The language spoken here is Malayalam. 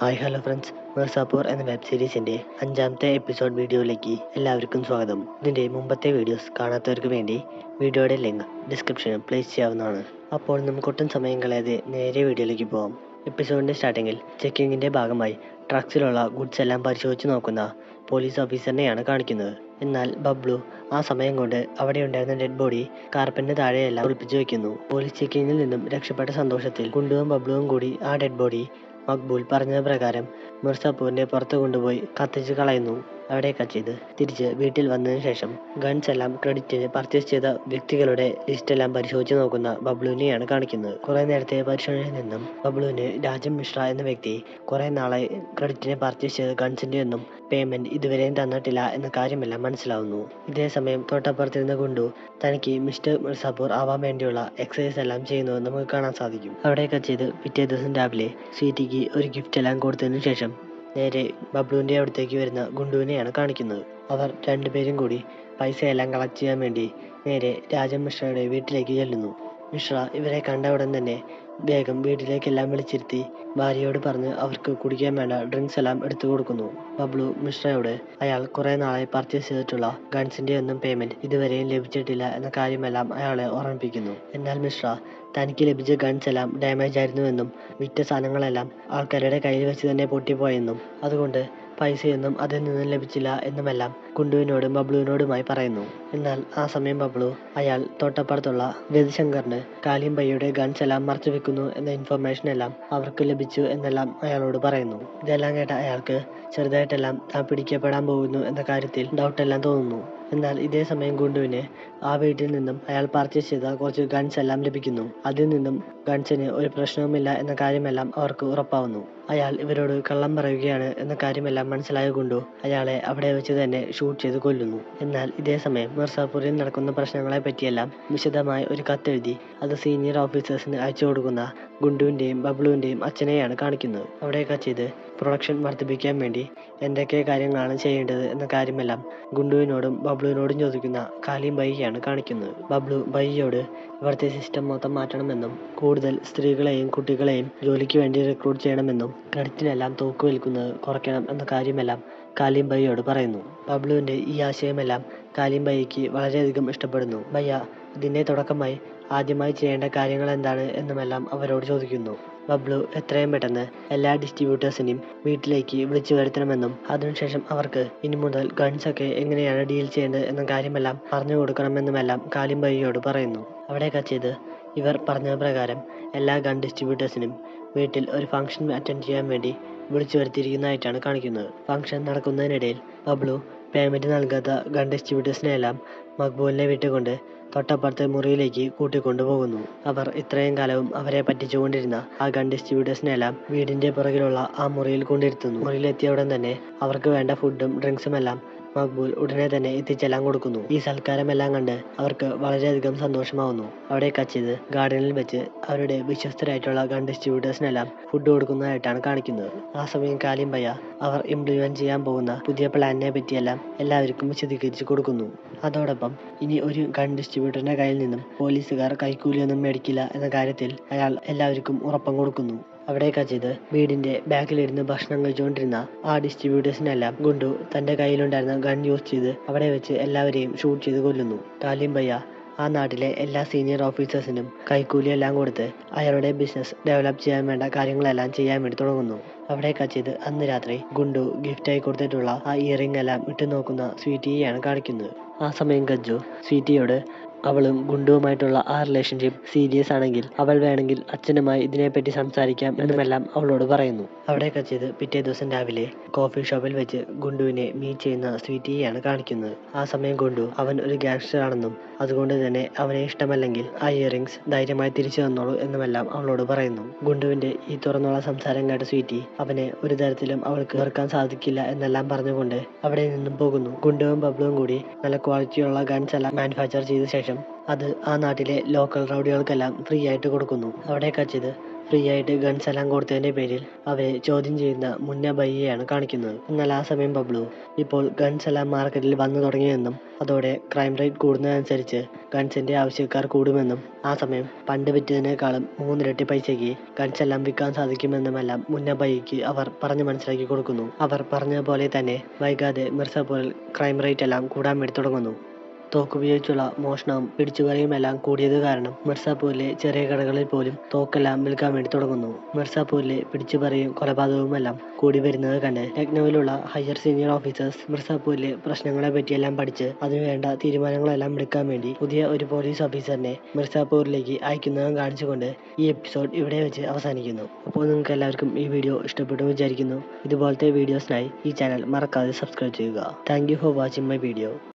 ഹായ് ഹലോ ഫ്രണ്ട്സ് മിർസാപ്പൂർ എന്ന വെബ് സീരീസിന്റെ അഞ്ചാമത്തെ എപ്പിസോഡ് വീഡിയോയിലേക്ക് എല്ലാവർക്കും സ്വാഗതം. ഇതിന്റെ മുമ്പത്തെ വീഡിയോസ് കാണാത്തവർക്ക് വേണ്ടി വീഡിയോയുടെ ലിങ്ക് ഡിസ്ക്രിപ്ഷനിൽ പ്ലേസ് ചെയ്യാവുന്നതാണ്. അപ്പോൾ നമുക്ക് ഒട്ടും സമയം കളയാതെ നേരെ വീഡിയോയിലേക്ക് പോകാം എപ്പിസോഡിന്റെ സ്റ്റാർട്ടിങ്ങിൽ ചെക്കിങ്ങിന്റെ ഭാഗമായി ട്രക്സിലുള്ള ഗുഡ്സ് എല്ലാം പരിശോധിച്ച് നോക്കുന്ന പോലീസ് ഓഫീസറിനെയാണ് കാണിക്കുന്നത്. എന്നാൽ ബബ്ലു ആ സമയം കൊണ്ട് അവിടെ ഉണ്ടായിരുന്ന ഡെഡ് ബോഡി കാർപ്പറ്റിന് താഴെയെല്ലാം ഒളിപ്പിച്ചു വെക്കുന്നു. പോലീസ് ചെക്കിങ്ങിൽ നിന്നും രക്ഷപ്പെട്ട സന്തോഷത്തിൽ കുണ്ടുവും ബബ്ലുവും കൂടി ആ ഡെഡ് ബോഡി മക്ബൂൽ പറഞ്ഞ പ്രകാരം മിർസാപൂരിനെ പുറത്തു കൊണ്ടുപോയി കത്തിച്ചു കളയുന്നു. അവിടെ ചെയ്ത് തിരിച്ച് വീട്ടിൽ വന്നതിന് ശേഷം ഗൺസ് എല്ലാം ക്രെഡിറ്റിന് പർച്ചേസ് ചെയ്ത വ്യക്തികളുടെ ലിസ്റ്റ് എല്ലാം പരിശോധിച്ച് നോക്കുന്ന ബബ്ലുവിനെയാണ് കാണിക്കുന്നത്. കുറെ നേരത്തെ പരിശോധനയിൽ നിന്നും ബബ്ലുവിന് രാജൻ മിശ്ര എന്ന വ്യക്തി കുറെ നാളായി ക്രെഡിറ്റിന് പർച്ചേസ് ചെയ്ത ഗൺസിന്റെ ഒന്നും പേയ്മെന്റ് ഇതുവരെയും തന്നിട്ടില്ല എന്ന കാര്യമെല്ലാം മനസ്സിലാവുന്നു. ഇതേ സമയം തൊട്ടപ്പുറത്തിരുന്ന ഗുണ്ടു തനിക്ക് മിസ്റ്റർ മിർസാപൂർ ആവാൻ വേണ്ടിയുള്ള എക്സസൈസ് എല്ലാം ചെയ്യുന്നത് നമുക്ക് കാണാൻ സാധിക്കും. അവിടെയൊക്കെ ചെയ്ത് പിറ്റേ ദിവസം രാവിലെ സ്വീറ്റിക്ക് ഒരു ഗിഫ്റ്റ് എല്ലാം കൊടുത്തതിനു ശേഷം നേരെ ബബ്ലുവിന്റെ അടുത്തേക്ക് വരുന്ന ഗുണ്ടുവിനെയാണ് കാണിക്കുന്നത്. അവർ രണ്ടുപേരും കൂടി പൈസയെല്ലാം കളക്ട് ചെയ്യാൻ വേണ്ടി നേരെ രാജൻ മിശ്രയുടെ വീട്ടിലേക്ക് ചെല്ലുന്നു. മിശ്ര ഇവരെ കണ്ട ഉടൻ തന്നെ വേഗം വീട്ടിലേക്കെല്ലാം വിളിച്ചിരുത്തി. ഭാര്യയോട് പറഞ്ഞ് അവർക്ക് കുടിക്കാൻ വേണ്ട ഡ്രിങ്ക്സ് എല്ലാം എടുത്തു കൊടുക്കുന്നു. ബബ്ലു മിശ്രയോട് അയാൾ കുറെ നാളായി പർച്ചേസ് ചെയ്തിട്ടുള്ള ഗൺസിന്റെ ഒന്നും പേയ്മെന്റ് ഇതുവരെയും ലഭിച്ചിട്ടില്ല എന്ന കാര്യമെല്ലാം അയാളെ ഓർമ്മിപ്പിക്കുന്നു. എന്നാൽ മിശ്ര തനിക്ക് ലഭിച്ച ഗൺസ് എല്ലാം ഡാമേജ് ആയിരുന്നുവെന്നും വിറ്റ സാധനങ്ങളെല്ലാം ആൾക്കാരുടെ കയ്യിൽ വെച്ച് തന്നെ പൊട്ടിപ്പോയെന്നും അതുകൊണ്ട് പൈസയൊന്നും അതിൽ നിന്നും ലഭിച്ചില്ല എന്നുമെല്ലാം കുണ്ടുവിനോടും ബബ്ലുവിനോടുമായി പറയുന്നു. എന്നാൽ ആ സമയം ബബ്ലു അയാൾ തൊട്ടപ്പുറത്തുള്ള രവിശങ്കറിന് കാലിയും പയ്യയുടെ ഗൺസ് എല്ലാം മറച്ചു വെക്കുന്നു എന്ന ഇൻഫർമേഷൻ എല്ലാം അവർക്ക് ലഭിച്ചു എന്നെല്ലാം അയാളോട് പറയുന്നു. ഇതെല്ലാം കേട്ട അയാൾക്ക് ചെറുതായിട്ടെല്ലാം താൻ പിടിക്കപ്പെടാൻ പോകുന്നു എന്ന കാര്യത്തിൽ ഡൗട്ടെല്ലാം തോന്നുന്നു. എന്നാൽ ഇതേ സമയം ഗുണ്ടുവിന് ആ വീട്ടിൽ നിന്നും അയാൾ പർച്ചേസ് ചെയ്ത കുറച്ച് ഗൺസ് എല്ലാം ലഭിക്കുന്നു. അതിൽ നിന്നും ഗൺസിന് ഒരു പ്രശ്നവുമില്ല എന്ന കാര്യമെല്ലാം അവർക്ക് ഉറപ്പാവുന്നു. അയാൾ ഇവരോട് കള്ളം പറയുകയാണ് എന്ന കാര്യമെല്ലാം മനസ്സിലായ ഗുണ്ടു അയാളെ അവിടെ വെച്ച് തന്നെ ഷൂട്ട് ചെയ്ത് കൊല്ലുന്നു. എന്നാൽ ഇതേ സമയം മിർസാപൂരിൽ നടക്കുന്ന പ്രശ്നങ്ങളെ പറ്റിയെല്ലാം വിശദമായി ഒരു കത്തെഴുതി അത് സീനിയർ ഓഫീസേഴ്സിന് അയച്ചു കൊടുക്കുന്ന ഗുണ്ടുവിന്റെയും ബബ്ലുവിന്റെയും അച്ഛനെയാണ് കാണിക്കുന്നത്. അവിടെയൊക്കെ ചെയ്ത് പ്രൊഡക്ഷൻ വർദ്ധിപ്പിക്കാൻ വേണ്ടി എന്തൊക്കെ കാര്യങ്ങളാണ് ചെയ്യേണ്ടത് എന്ന കാര്യമെല്ലാം ഗുണ്ടുവിനോടും ബബ്ലുവിനോടും ചോദിക്കുന്ന കാലിയും ബൈയാണ് കാണിക്കുന്നത്. ബബ്ലു ബൈയോട് ഇവിടുത്തെ സിസ്റ്റം മൊത്തം മാറ്റണമെന്നും കൂടുതൽ സ്ത്രീകളെയും കുട്ടികളെയും ജോലിക്ക് വേണ്ടി റിക്രൂട്ട് ചെയ്യണമെന്നും ക്രെഡിറ്റിനെല്ലാം തോക്ക് വിൽക്കുന്നത് കുറയ്ക്കണം എന്ന കാര്യമെല്ലാം കാലിം ബൈയോട് പറയുന്നു. ബബ്ലുവിന്റെ ഈ ആശയമെല്ലാം കാലിം ബൈക്ക് വളരെയധികം ഇഷ്ടപ്പെടുന്നു. ബയ്യ ഇതിന്റെ തുടക്കമായി ആദ്യമായി ചെയ്യേണ്ട കാര്യങ്ങൾ എന്താണ് എന്നുമെല്ലാം അവരോട് ചോദിക്കുന്നു. ബബ്ലു എത്രയും പെട്ടെന്ന് എല്ലാ ഡിസ്ട്രിബ്യൂട്ടേഴ്സിനെയും വീട്ടിലേക്ക് വിളിച്ചു വരുത്തണമെന്നും അതിനുശേഷം അവർക്ക് ഇനി മുതൽ ഗൺസ് ഒക്കെ എങ്ങനെയാണ് ഡീൽ ചെയ്യേണ്ടത് എന്ന കാര്യമെല്ലാം പറഞ്ഞു കൊടുക്കണമെന്നുമെല്ലാം കാലിംബയ്യോട് പറയുന്നു. അവിടെയൊക്കെ ചെയ്ത് ഇവർ പറഞ്ഞ പ്രകാരം എല്ലാ ഗൺ ഡിസ്ട്രിബ്യൂട്ടേഴ്സിനും വീട്ടിൽ ഒരു ഫംഗ്ഷൻ അറ്റൻഡ് ചെയ്യാൻ വേണ്ടി വിളിച്ചു വരുത്തിയിരിക്കുന്നതായിട്ടാണ് കാണിക്കുന്നത്. ഫംഗ്ഷൻ നടക്കുന്നതിനിടയിൽ ബബ്ലു പേയ്മെന്റ് നൽകാത്ത ഗൺ ഡിസ്ട്രിബ്യൂട്ടേഴ്സിനെയെല്ലാം മക്ബൂലിനെ വിട്ടുകൊണ്ട് തൊട്ടപ്പുറത്തെ മുറിയിലേക്ക് കൂട്ടിക്കൊണ്ടുപോകുന്നു അവർ ഇത്രയും കാലവും അവരെ പറ്റിച്ചുകൊണ്ടിരുന്ന ആ ഗൺ ഡിസ്ട്രിബ്യൂട്ടേഴ്സിനെല്ലാം വീടിന്റെ പുറകിലുള്ള ആ മുറിയിൽ കൊണ്ടിരുത്തുന്നു. മുറിയിലെത്തിയ ഉടൻ തന്നെ അവർക്ക് വേണ്ട ഫുഡും ഡ്രിങ്ക്സും എല്ലാം മക്ബൂൽ ഉടനെ തന്നെ എത്തിച്ചെല്ലാം കൊടുക്കുന്നു. ഈ സൽക്കാരമെല്ലാം കണ്ട് അവർക്ക് വളരെയധികം സന്തോഷമാവുന്നു. അവിടെ കച്ചിത് ഗാർഡനിൽ വെച്ച് അവരുടെ വിശ്വസ്തരായിട്ടുള്ള ഗൺ ഡിസ്ട്രിബ്യൂട്ടേഴ്സിനെല്ലാം ഫുഡ് കൊടുക്കുന്നതായിട്ടാണ് കാണിക്കുന്നത്. ആ സമയം കാലിം ഭയ്യ അവർ ഇംപ്ലിമെന്റ് ചെയ്യാൻ പോകുന്ന പുതിയ പ്ലാനിനെ പറ്റിയെല്ലാം എല്ലാവർക്കും വിശദീകരിച്ചു കൊടുക്കുന്നു. അതോടൊപ്പം ഇനി ഒരു ഗൺ ഡിസ്ട്രിബ്യൂട്ടറിന്റെ കയ്യിൽ നിന്നും പോലീസുകാർ കൈക്കൂലിയൊന്നും മേടിക്കില്ല എന്ന കാര്യത്തിൽ അയാൾ എല്ലാവർക്കും ഉറപ്പം കൊടുക്കുന്നു. അവിടെയൊക്കെ ചെയ്ത് വീടിന്റെ ബാക്കിലിരുന്ന് ഭക്ഷണം കഴിച്ചുകൊണ്ടിരുന്ന ആ ഡിസ്ട്രിബ്യൂട്ടേഴ്സിനെല്ലാം ഗുണ്ടു തന്റെ കയ്യിലുണ്ടായിരുന്ന ഗൺ യൂസ് ചെയ്ത് അവിടെ വെച്ച് എല്ലാവരെയും ഷൂട്ട് ചെയ്ത് കൊല്ലുന്നു. കാലിം ഭയ്യ ആ നാട്ടിലെ എല്ലാ സീനിയർ ഓഫീസേഴ്സിനും കൈക്കൂലി എല്ലാം കൊടുത്ത് അയാളുടെ ബിസിനസ് ഡെവലപ്പ് ചെയ്യാൻ വേണ്ട കാര്യങ്ങളെല്ലാം ചെയ്യാൻ വേണ്ടി തുടങ്ങുന്നു. അവിടെയൊക്കെ ചെയ്ത് അന്ന് രാത്രി ഗുണ്ടു ഗിഫ്റ്റായി കൊടുത്തിട്ടുള്ള ആ ഇയറിംഗ് എല്ലാം ഇട്ട് നോക്കുന്ന സ്വീറ്റിയെയാണ് കാണിക്കുന്നത്. ആ സമയം ഗജ്ജു സ്വീറ്റിയോട് അവളും ഗുണ്ടുവുമായിട്ടുള്ള ആ റിലേഷൻഷിപ്പ് സീരിയസ് ആണെങ്കിൽ അവൾ വേണമെങ്കിൽ അച്ഛനുമായി ഇതിനെപ്പറ്റി സംസാരിക്കാം എന്നുമെല്ലാം അവളോട് പറയുന്നു. അവിടെയൊക്കെ ചെയ്ത് പിറ്റേ ദിവസം രാവിലെ കോഫി ഷോപ്പിൽ വെച്ച് ഗുണ്ടുവിനെ മീറ്റ് ചെയ്യുന്ന സ്വീറ്റിയെയാണ് കാണിക്കുന്നത്. ആ സമയം ഗുണ്ടു അവൻ ഒരു ഗാങ്സ്റ്റർ ആണെന്നും അതുകൊണ്ട് തന്നെ അവനെ ഇഷ്ടമല്ലെങ്കിൽ ആ ഇയറിങ്സ് ധൈര്യമായി തിരിച്ചു തന്നോളൂ എന്നുമെല്ലാം അവളോട് പറയുന്നു. ഗുണ്ടുവിന്റെ ഈ തുറന്നുള്ള സംസാരം കേട്ട സ്വീറ്റി അവനെ ഒരു തരത്തിലും അവൾക്ക് വെറുക്കാൻ സാധിക്കില്ല എന്നെല്ലാം പറഞ്ഞുകൊണ്ട് അവിടെ നിന്നും പോകുന്നു. ഗുണ്ടുവും ബബ്ലുവും കൂടി നല്ല ക്വാളിറ്റിയുള്ള ഗൺസ് എല്ലാം മാനുഫാക്ചർ ചെയ്ത ശേഷം അത് ആ നാട്ടിലെ ലോക്കൽ റൗഡികൾക്കെല്ലാം ഫ്രീ ആയിട്ട് കൊടുക്കുന്നു. അവിടെ കച്ചത് ഫ്രീ ആയിട്ട് ഗൺസ് എല്ലാം കൊടുത്തതിന്റെ പേരിൽ അവരെ ചോദ്യം ചെയ്യുന്ന മുന്ന ബയ്യയാണ് കാണിക്കുന്നത്. എന്നാൽ ആ സമയം ബബ്ലു ഇപ്പോൾ ഗൺസ് എല്ലാം മാർക്കറ്റിൽ വന്നു തുടങ്ങിയെന്നും അതോടെ ക്രൈം റേറ്റ് കൂടുന്നതനുസരിച്ച് ഗൺസിന്റെ ആവശ്യക്കാർ കൂടുമെന്നും ആ സമയം പണ്ട് വിറ്റതിനേക്കാളും മൂന്നിരട്ടി പൈസയ്ക്ക് ഗൺസ് എല്ലാം വിൽക്കാൻ സാധിക്കുമെന്നുമെല്ലാം മുന്ന ബയ്യയ്ക്ക് അവർ പറഞ്ഞു മനസ്സിലാക്കി കൊടുക്കുന്നു. അവർ പറഞ്ഞ പോലെ തന്നെ വൈകാതെ മിർസാപൂരിൽ ക്രൈം റേറ്റ് എല്ലാം കൂടാൻ വേണ്ടി തുടങ്ങുന്നു. തോക്കുപയോഗിച്ചുള്ള മോഷണവും പിടിച്ചുപറിയുമെല്ലാം കൂടിയത് കാരണം മിർസാപൂരിലെ ചെറിയ കടകളിൽ പോലും തോക്കെല്ലാം വിൽക്കാൻ വേണ്ടി തുടങ്ങുന്നു. മിർസാപൂരിലെ പിടിച്ചുപറിയും കൊലപാതകവുമെല്ലാം കൂടി വരുന്നത് കണ്ട് ലക്നൌവിലുള്ള ഹയർ സീനിയർ ഓഫീസേഴ്സ് മിർസാപൂരിലെ പ്രശ്നങ്ങളെ പറ്റിയെല്ലാം പഠിച്ച് അതിനുവേണ്ട തീരുമാനങ്ങളെല്ലാം എടുക്കാൻ വേണ്ടി പുതിയ ഒരു പോലീസ് ഓഫീസറിനെ മിർസാപൂരിലേക്ക് അയക്കുന്നതും കാണിച്ചുകൊണ്ട് ഈ എപ്പിസോഡ് ഇവിടെ വെച്ച് അവസാനിക്കുന്നു. അപ്പോൾ നിങ്ങൾക്ക് എല്ലാവർക്കും ഈ വീഡിയോ ഇഷ്ടപ്പെട്ടു വിചാരിക്കുന്നു. ഇതുപോലത്തെ വീഡിയോസിനായി ഈ ചാനൽ മറക്കാതെ സബ്സ്ക്രൈബ് ചെയ്യുക. Thank you for watching my video.